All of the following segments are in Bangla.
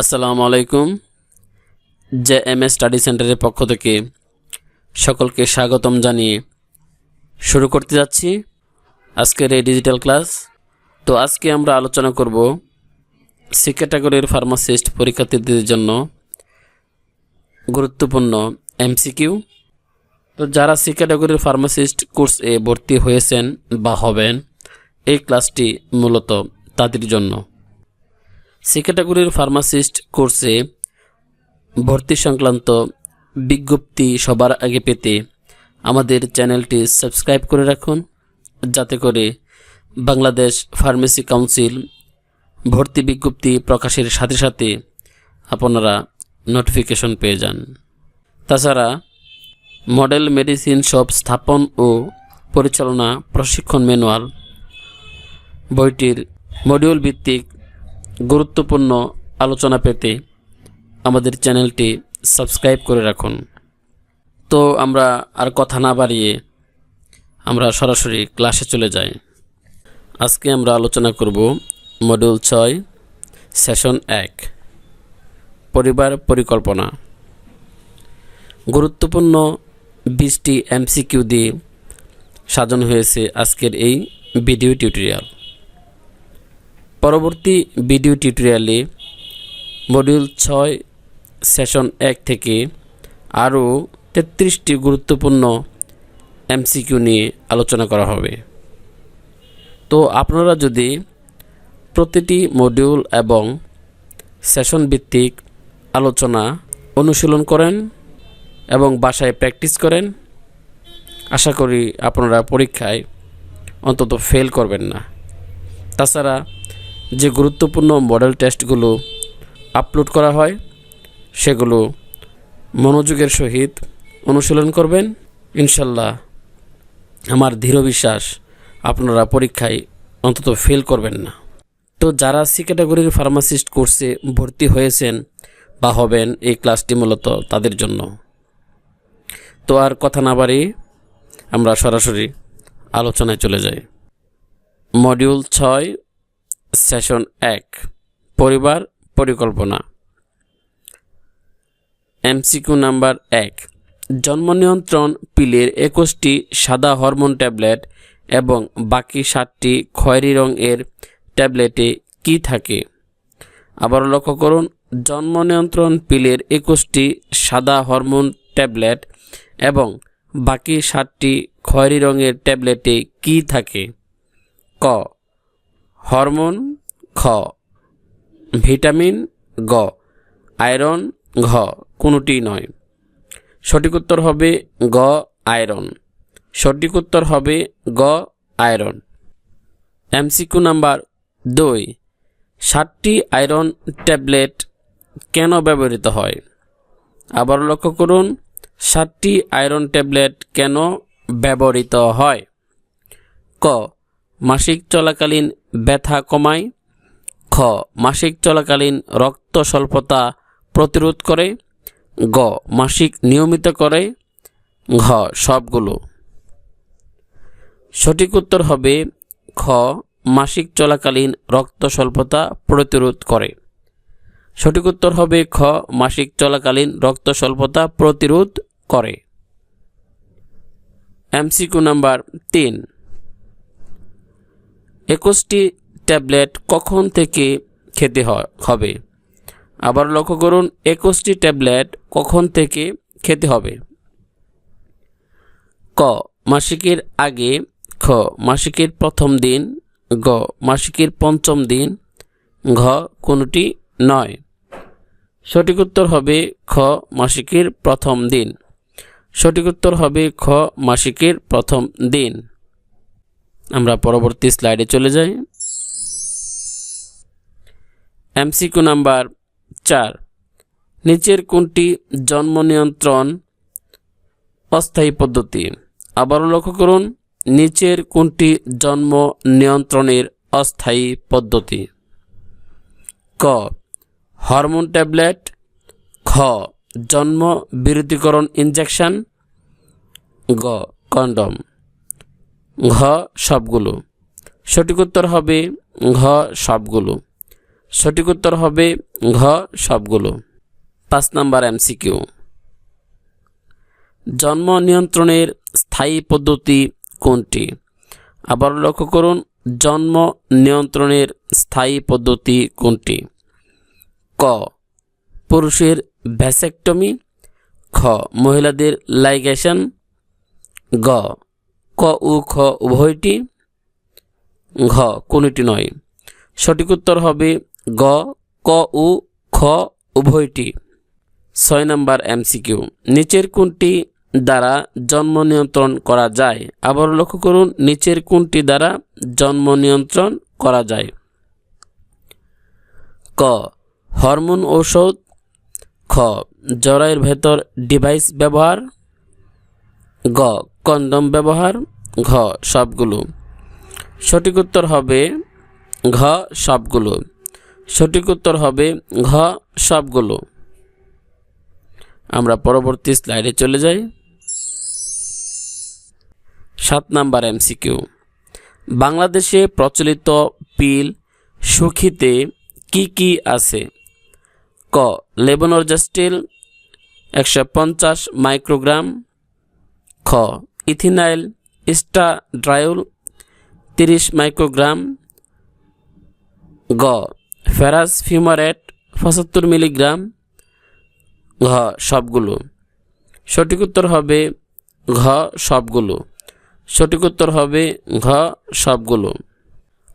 আসসালামু আলাইকুম। জে এম এস স্টাডি সেন্টারের পক্ষ থেকে সকলকে স্বাগতম জানিয়ে শুরু করতে যাচ্ছি আজকের এই ডিজিটাল ক্লাস তো আজকে আমরা আলোচনা করব সি ক্যাটাগরির ফার্মাসিস্ট পরীক্ষার্থীদের জন্য গুরুত্বপূর্ণ এমসিকিউ। তো যারা সি ক্যাটাগরির ফার্মাসিস্ট কোর্স এ ভর্তি হয়েছেন বা হবেন, এই ক্লাসটি মূলত তাদের জন্য। সি ক্যাটাগরির ফার্মাসিস্ট কোর্সে ভর্তি সংক্রান্ত বিজ্ঞপ্তি সবার আগে পেতে আমাদের চ্যানেলটি সাবস্ক্রাইব করে রাখুন, যাতে করে বাংলাদেশ ফার্মেসি কাউন্সিল ভর্তি বিজ্ঞপ্তি প্রকাশের সাথে সাথে আপনারা নোটিফিকেশন পেয়ে যান। তাছাড়া মডেল মেডিসিন শপ স্থাপন ও পরিচালনা প্রশিক্ষণ ম্যানুয়াল বইটির মডিউল ভিত্তিক গুরুত্বপূর্ণ আলোচনা পেতে আমাদের চ্যানেলটি সাবস্ক্রাইব করে রাখুন। তো আমরা আর কথা না বাড়িয়ে আমরা সরাসরি ক্লাসে চলে যাই। আজকে আমরা আলোচনা করব মডিউল ছয় সেশন এক, পরিবার পরিকল্পনা। গুরুত্বপূর্ণ বিশটি এমসিকিউ দিয়ে সাজানো হয়েছে আজকের এই ভিডিও টিউটোরিয়াল পরবর্তী ভিডিও টিউটোরিয়ালে মডিউল ছয় সেশন এক থেকে আরও তেত্রিশটি গুরুত্বপূর্ণ এমসিকিউ নিয়ে আলোচনা করা হবে। তো আপনারা যদি প্রতিটি মডিউল এবং সেশন ভিত্তিক আলোচনা অনুশীলন করেন এবং বাসায় প্র্যাকটিস করেন, আশা করি আপনারা পরীক্ষায় অন্তত ফেল করবেন না। তাছাড়া যে গুরুত্বপূর্ণ মডেল টেস্টগুলো আপলোড করা হয়, সেগুলো মনোযোগের সহিত অনুশীলন করবেন। ইনশাল্লাহ আমার দৃঢ় বিশ্বাস আপনারা পরীক্ষায় অন্তত ফেল করবেন না। তো যারা সি ক্যাটাগরির ফার্মাসিস্ট কোর্সে ভর্তি হয়েছেন বা হবেন, এই ক্লাসটি মূলত তাদের জন্য। তো আর কথা না বাড়ি আমরা সরাসরি আলোচনায় চলে যাই। মডিউল ছয় সেশন এক, পরিবার পরিকল্পনা। এমসিকিউ নাম্বার এক, জন্ম নিয়ন্ত্রণ পিলের একুশটি সাদা হরমোন ট্যাবলেট এবং বাকি সাতটি খয়েরি রঙের ট্যাবলেটে কি থাকে? আবার লক্ষ্য করুন, জন্ম নিয়ন্ত্রণ পিলের একুশটি সাদা হরমোন ট্যাবলেট এবং বাকি সাতটি খয়েরি রঙের ট্যাবলেটে কি থাকে? ক হরমোন খ, ভিটামিন গ, আয়রন ঘ কোনোটি নয়। সঠিক উত্তর হবে গ, আয়রন। সঠিক উত্তর হবে গ, আয়রন। এমসিকিউ নাম্বার দুই ষাটটি আয়রন ট্যাবলেট কেন ব্যবহৃত হয়? আবার লক্ষ্য করুন ষাটটি আয়রন ট্যাবলেট কেন ব্যবহৃত হয়? ক মাসিক চলাকালীন ব্যথা কমায়। খ, মাসিক চলাকালীন রক্ত স্বল্পতা প্রতিরোধ করে। গ, মাসিক নিয়মিত করে। ঘ, সবগুলো। সঠিক উত্তর হবে খ, মাসিক চলাকালীন রক্ত স্বল্পতা প্রতিরোধ করে। সঠিক উত্তর হবে খ, মাসিক চলাকালীন রক্ত স্বল্পতা প্রতিরোধ করে। এমসিকিউ নাম্বার তিন। একুশটি ট্যাবলেট কখন থেকে খেতে হবে? আবার লক্ষ্য করুন, একুশটি ট্যাবলেট কখন থেকে খেতে হবে? ক, মাসিকের আগে, খ, মাসিকের প্রথম দিন, গ, মাসিকের পঞ্চম দিন, ঘ, কোনটি নয়? সঠিক উত্তর হবে খ, মাসিকের প্রথম দিন। সঠিক উত্তর হবে খ, মাসিকের প্রথম দিন। আমরা পরবর্তী স্লাইডে চলে যাই। এমসিকিউ নাম্বার চার। নিচের কোনটি জন্ম নিয়ন্ত্রণ অস্থায়ী পদ্ধতি। আবারও লক্ষ্য করুন, নিচের কোনটি জন্ম নিয়ন্ত্রণের অস্থায়ী পদ্ধতি। ক। Hormone tablet. খ। জন্ম বিরতিকরণ ইঞ্জেকশন গ। কন্ডম। ঘ সবগুলো। সঠিক উত্তর হবে ঘ সবগুলো। সঠিক উত্তর হবে ঘ সবগুলো। পাঁচ নাম্বার এমসিকিউ। জন্ম নিয়ন্ত্রণের স্থায়ী পদ্ধতি কোনটি? আবার লক্ষ্য করুন, জন্ম নিয়ন্ত্রণের স্থায়ী পদ্ধতি কোনটি? ক, পুরুষের ভ্যাসেক্টমি। খ, মহিলাদের লাইগেশন। গ ক, উ, খ, উভয়টি ঘ, কোনটি নয়। সঠিক উত্তর হবে গ, ক, উ, খ, উভয়টি। ছয় নম্বর এমসিকিউ। নিচের কোনটি দ্বারা জন্ম নিয়ন্ত্রণ করা যায়? আবার লক্ষ্য করুন, নিচের কোনটি দ্বারা জন্ম নিয়ন্ত্রণ করা যায়? ক, হরমোন ঔষধ। খ, জরায়ের ভেতর ডিভাইস ব্যবহার। গ কন্ডম ব্যবহার, ঘ, সবগুলো। সঠিক উত্তর হবে ঘ, সবগুলো। সঠিক উত্তর হবে ঘ, সবগুলো। আমরা পরবর্তী স্লাইডে চলে যাই। সাত নাম্বার এমসিকিউ। বাংলাদেশে প্রচলিত পিল সুখিতে কি কি আছে? ক লেবনরজাস্টিল একশো পঞ্চাশ মাইক্রোগ্রাম। খ। ইথিনাইল স্টাড্রায়ুল তিরিশ মাইক্রোগ্রাম। গ। ফেরাস ফিউমারেট পঁচাত্তর মিলিগ্রাম। ঘ। সবগুলো। সঠিক উত্তর হবে ঘ, সবগুলো। সঠিক উত্তর হবে ঘ, সবগুলো।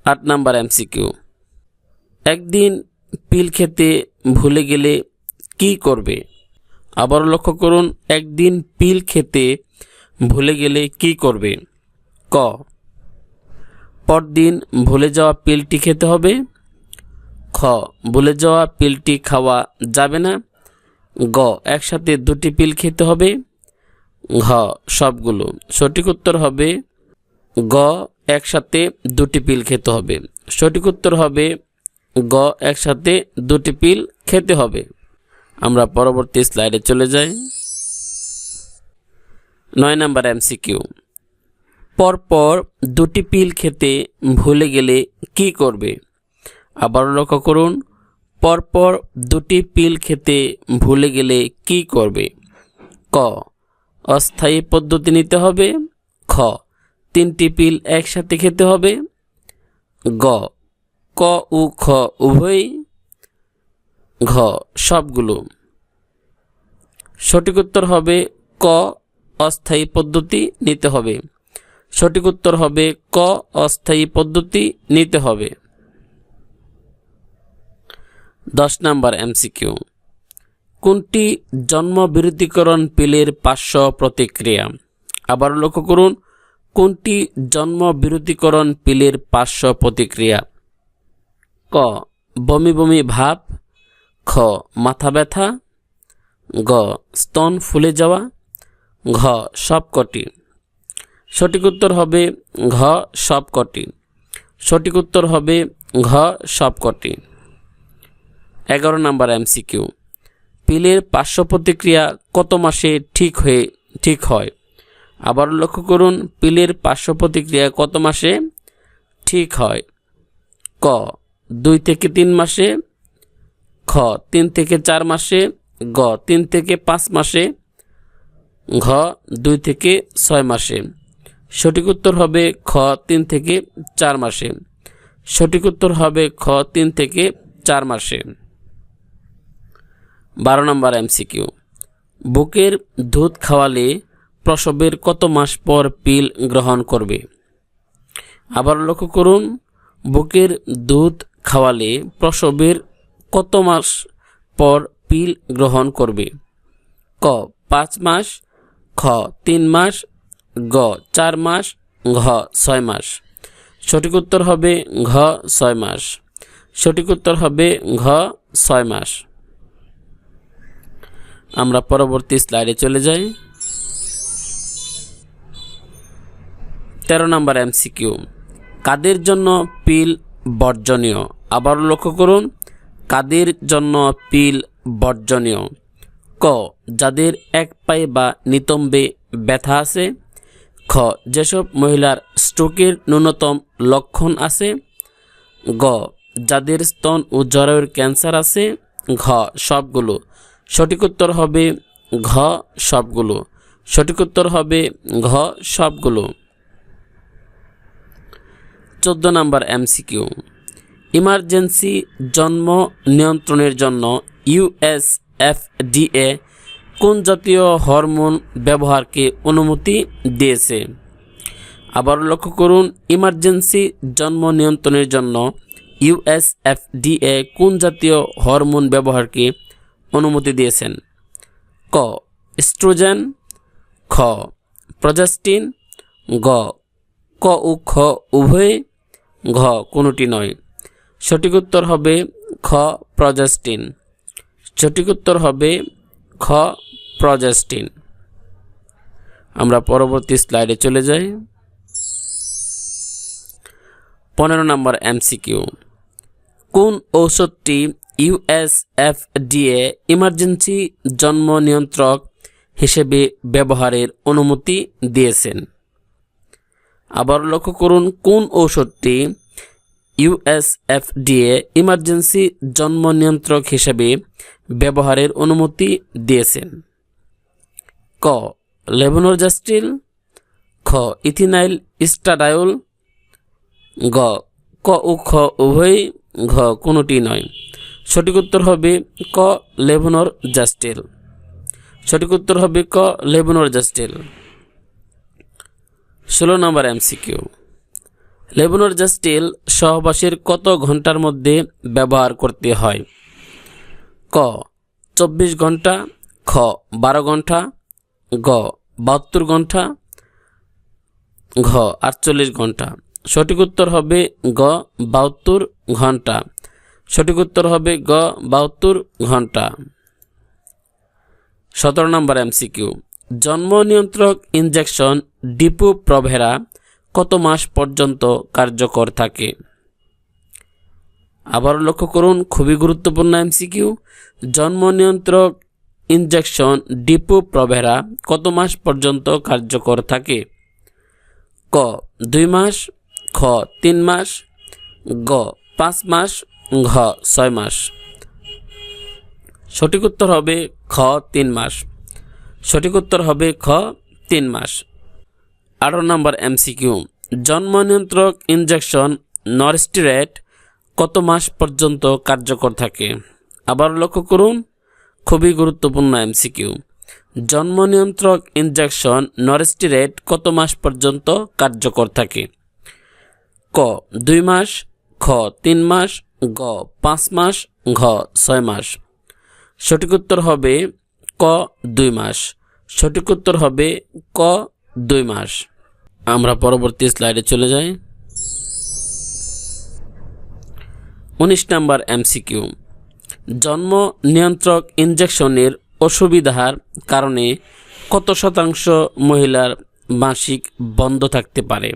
আট নাম্বার এমসিকিউ। একদিন পিল খেতে ভুলে গেলে কি করবে? আবার লক্ষ্য করুন, একদিন পিল খেতে ভুলে গেলে কি করবে? ক। পরদিন ভুলে যাওয়া পিলটি খেতে হবে। খ। ভুলে যাওয়া পিলটি খাওয়া যাবে না। গ। একসাথে দুটি পিল খেতে হবে। ঘ। সবগুলো। সঠিক উত্তর হবে, গ একসাথে দুটি পিল খেতে হবে। সঠিক উত্তর হবে, গ একসাথে দুটি পিল খেতে হবে। আমরা পরবর্তী স্লাইডে চলে যাই। নয় নাম্বার এমসিকিউ পরপর দুটি পিল খেতে ভুলে গেলে কি করবে? আবার লক্ষ্য করুন, পরপর দুটি পিল খেতে ভুলে গেলে কি করবে? ক, অস্থায়ী পদ্ধতি নিতে হবে। খ, তিনটি পিল একসাথে খেতে হবে। গ, ক উ খ উভয়ই। ঘ, সবগুলো। সঠিক উত্তর হবে ক অস্থায়ী পদ্ধতি নিতে হবে। সঠিক উত্তর হবে ক, অস্থায়ী পদ্ধতি নিতে হবে। দশ নম্বর এমসিকিউ। কোনটি জন্ম বিরতিকরণ পিলের পার্শ্ব প্রতিক্রিয়া? আবার লক্ষ্য করুন, কোনটি জন্ম বিরতিকরণ পিলের পার্শ্ব প্রতিক্রিয়া? ক, বমি বমি ভাব। খ, মাথা ব্যথা। গ, স্তন ফুলে যাওয়া। ঘ সবকটি সঠিক উত্তর হবে ঘ সবকটি সঠিক উত্তর হবে ঘ সবকটি এগারো নম্বর এমসিকিউ পিলের পার্শ্ব প্রতিক্রিয়া কত মাসে ঠিক হয়ে, ঠিক হয়? আবার লক্ষ্য করুন, পিলের পার্শ্ব প্রতিক্রিয়া কত মাসে ঠিক হয়? ক, দুই থেকে তিন মাসে, খ, তিন থেকে চার মাসে, গ, তিন থেকে পাঁচ মাসে ঘ দুই থেকে ছয় মাসে। সঠিক উত্তর হবে খ তিন থেকে চার মাসে। সঠিক উত্তর হবে খ তিন থেকে চার মাসে। বারো নম্বর এমসিকিউ। বুকের দুধ খাওয়ালে প্রসবের কত মাস পর পিল গ্রহণ করবে? আবার লক্ষ্য করুন, বুকের দুধ খাওয়ালে প্রসবের কত মাস পর পিল গ্রহণ করবে? ক, পাঁচ মাস। খ, তিন মাস, গ, চার মাস, ঘ, ছয় মাস। সঠিক উত্তর হবে ঘ, ছয় মাস। সঠিক উত্তর হবে ঘ, ছয় মাস। আমরা পরবর্তী স্লাইডে চলে যাই। তেরো নম্বর এমসিকিউ। কাদের জন্য পিল বর্জনীয়? আবার লক্ষ্য করুন, কাদের জন্য পিল বর্জনীয়? ক, যাদের এক পায়ে বা নিতম্বে ব্যথা আছে। খ, যেসব মহিলার স্ট্রোকের ন্যূনতম লক্ষণ আছে। গ, যাদের স্তন ও জরায়ুর ক্যান্সার আছে। ঘ, সবগুলো। সঠিক উত্তর হবে ঘ, সবগুলো। সঠিক উত্তর হবে ঘ, সবগুলো। চোদ্দ নম্বর এমসিকিউ। ইমার্জেন্সি জন্ম নিয়ন্ত্রণের জন্য ইউএসএফডিএ কোন জাতীয় হরমোন ব্যবহারকে অনুমতি দিয়েছে? আবার লক্ষ্য করুন, ইমার্জেন্সি জন্ম নিয়ন্ত্রণের জন্য ইউএসএফডিএ কোন জাতীয় হরমোন ব্যবহারকে অনুমতি দিয়েছেন? ক, স্ট্রোজেন। খ, প্রজাস্টিন। গ, ক ও খ উভয়। ঘ, কোনোটি নয়। সঠিক উত্তর হবে খ, প্রজাস্টিন। সঠিক উত্তর হবে খ প্রজাস্টিন। আমরা পরবর্তী স্লাইডে চলে যাই। পনেরো নম্বর এমসিকিউ। কোন ঔষধটি ইউএসএফডিএ ইমার্জেন্সি জন্ম নিয়ন্ত্রক হিসেবে ব্যবহারের অনুমতি দিয়েছেন? আবার লক্ষ্য করুন, কোন ঔষধটি ইউএসএফডিএ ইমার্জেন্সি জন্ম নিয়ন্ত্রক হিসেবে ব্যবহারের অনুমতি দিয়েছেন। ক লেভোনোরজাস্টিল খ, ইথিনাইল স্টাডায়ল গ, ক ও খ উভয় ঘ কোনোটি নয়। সঠিক উত্তর হবে ক লেভনর জাস্টেল। সঠিক উত্তর হবে ক লেভনর জাস্টেল। ষোলো নম্বর এমসিকিউ। লেবনর জাস্টিল সহবাসের কত ঘণ্টার মধ্যে ব্যবহার করতে হয়? ক। চব্বিশ ঘণ্টা, খ। বারো ঘণ্টা, গ। বাহাত্তর ঘণ্টা, ঘ। আটচল্লিশ ঘণ্টা। সঠিক উত্তর হবে গ, বাহাত্তর ঘণ্টা। সঠিক উত্তর হবে গ, বাহাত্তর ঘণ্টা। সতেরো নম্বর এমসিকিউ। জন্ম নিয়ন্ত্রক ইনজেকশন ডিপো প্রভেরা কত মাস পর্যন্ত কার্যকর থাকে? আবার লক্ষ্য করুন, খুবই গুরুত্বপূর্ণ এমসিকিউ জন্ম নিয়ন্ত্রক ইনজেকশন ডিপো প্রভেরা কত মাস পর্যন্ত কার্যকর থাকে? ক, দুই মাস, খ, তিন মাস, গ, পাঁচ মাস, ঘ, ছয় মাস। সঠিক উত্তর হবে খ, তিন মাস। সঠিক উত্তর হবে খ, তিন মাস। আঠারো নম্বর এমসিকিউ জন্ম নিয়ন্ত্রক ইনজেকশন নরস্টিরেট কত মাস পর্যন্ত কার্যকর থাকে? আবার লক্ষ্য করুন, খুবই গুরুত্বপূর্ণ এমসিকিউ জন্ম নিয়ন্ত্রক ইনজেকশন নরেস্টিরেট কত মাস পর্যন্ত কার্যকর থাকে? ক, দুই মাস, খ, তিন মাস, গ, পাঁচ মাস, ঘ, ছয় মাস। সঠিক উত্তর হবে ক, দুই মাস। সঠিক উত্তর হবে ক, দুই মাস। আমরা পরবর্তী স্লাইডে চলে যাই। উনিশ নাম্বার এমসিকিউ জন্ম নিয়ন্ত্রক ইনজেকশনের অসুবিধার কারণে কত শতাংশ মহিলার মাসিক বন্ধ থাকতে পারে?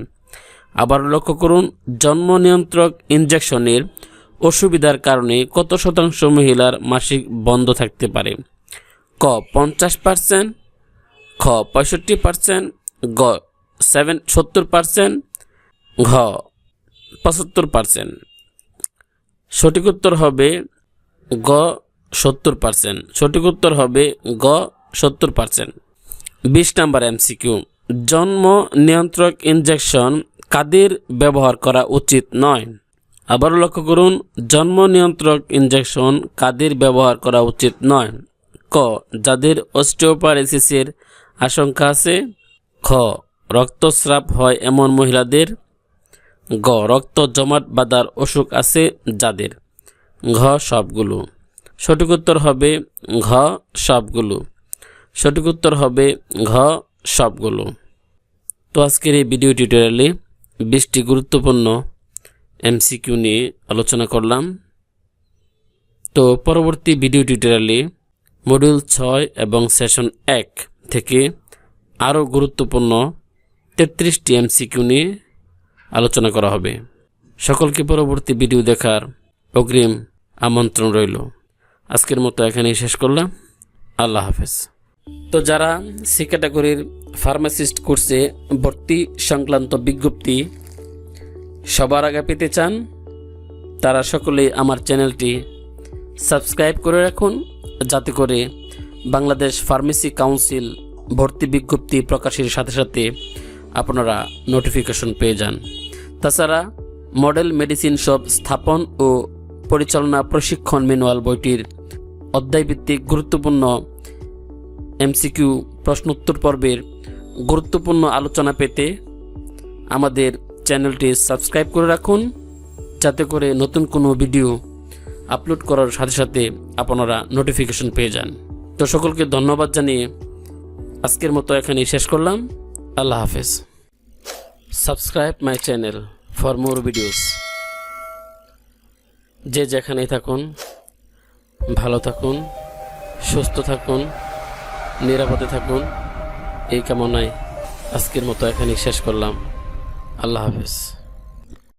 আবার লক্ষ্য করুন, জন্ম নিয়ন্ত্রক ইনজেকশনের অসুবিধার কারণে কত শতাংশ মহিলার মাসিক বন্ধ থাকতে পারে? ক, পঞ্চাশ পার্সেন্ট, খ, পঁয়ষট্টি পার্সেন্ট, গ, সেভেন, সত্তর পার্সেন্ট, ঘ, পঁচাত্তর পার্সেন্ট। সঠিক উত্তর হবে গ সত্তর পার্সেন্ট। সঠিক উত্তর হবে গ সত্তর পার্সেন্ট। বিশ নাম্বার এমসিকিউ। জন্ম নিয়ন্ত্রক ইনজেকশন কাদের ব্যবহার করা উচিত নয়? আবারও লক্ষ্য করুন, জন্ম নিয়ন্ত্রক ইনজেকশন কাদের ব্যবহার করা উচিত নয়? ক, যাদের অস্টিওপারেসিসের আশঙ্কা আছে? খ, রক্তস্রাব হয় এমন মহিলাদের গ, রক্ত জমাট বাঁধার অসুখ আছে যাদের। ঘ, সবগুলো। সঠিক উত্তর হবে ঘ, সবগুলো। সঠিক উত্তর হবে ঘ, সবগুলো। তো আজকের এই ভিডিও টিউটোরিয়ালে বিশটি গুরুত্বপূর্ণ এমসিকিউ নিয়ে আলোচনা করলাম। তো পরবর্তী ভিডিও টিউটোরিয়ালে মডিউল ছয় এবং সেশন এক থেকে আরও গুরুত্বপূর্ণ তেত্রিশটি এমসিকিউ নিয়ে আলোচনা করা হবে। সকলকে পরবর্তী ভিডিও দেখার অগ্রিম আমন্ত্রণ রইল। আজকের মতো এখানেই শেষ করলাম। আল্লাহ হাফেজ। তো যারা সি ক্যাটাগরির ফার্মাসিস্ট কোর্সে ভর্তি সংক্রান্ত বিজ্ঞপ্তি সবার আগে পেতে চান, তারা সকলেই আমার চ্যানেলটি সাবস্ক্রাইব করে রাখুন, যাতে করে বাংলাদেশ ফার্মেসি কাউন্সিল ভর্তি বিজ্ঞপ্তি প্রকাশের সাথে সাথে আপনারা নোটিফিকেশন পেয়ে যান। তাছাড়া মডেল মেডিসিন শপ স্থাপন ও পরিচালনা প্রশিক্ষণ ম্যানুয়াল বইটির অধ্যায়ভিত্তিক গুরুত্বপূর্ণ এমসিকিউ প্রশ্নোত্তর পর্বের গুরুত্বপূর্ণ আলোচনা পেতে আমাদের চ্যানেলটি সাবস্ক্রাইব করে রাখুন, যাতে করে নতুন কোনো ভিডিও আপলোড করার সাথে সাথে আপনারা নোটিফিকেশন পেয়ে যান। তো সকলকে ধন্যবাদ জানিয়ে আজকের মতো এখানেই শেষ করলাম। আল্লাহ হাফেজ। Subscribe my channel for more videos. যে যেখানেই থাকুন, ভালো থাকুন, সুস্থ থাকুন, নিরাপদে থাকুন, এই কামনায় আজকের মতো এখানেই শেষ করলাম। আল্লাহ হাফেজ।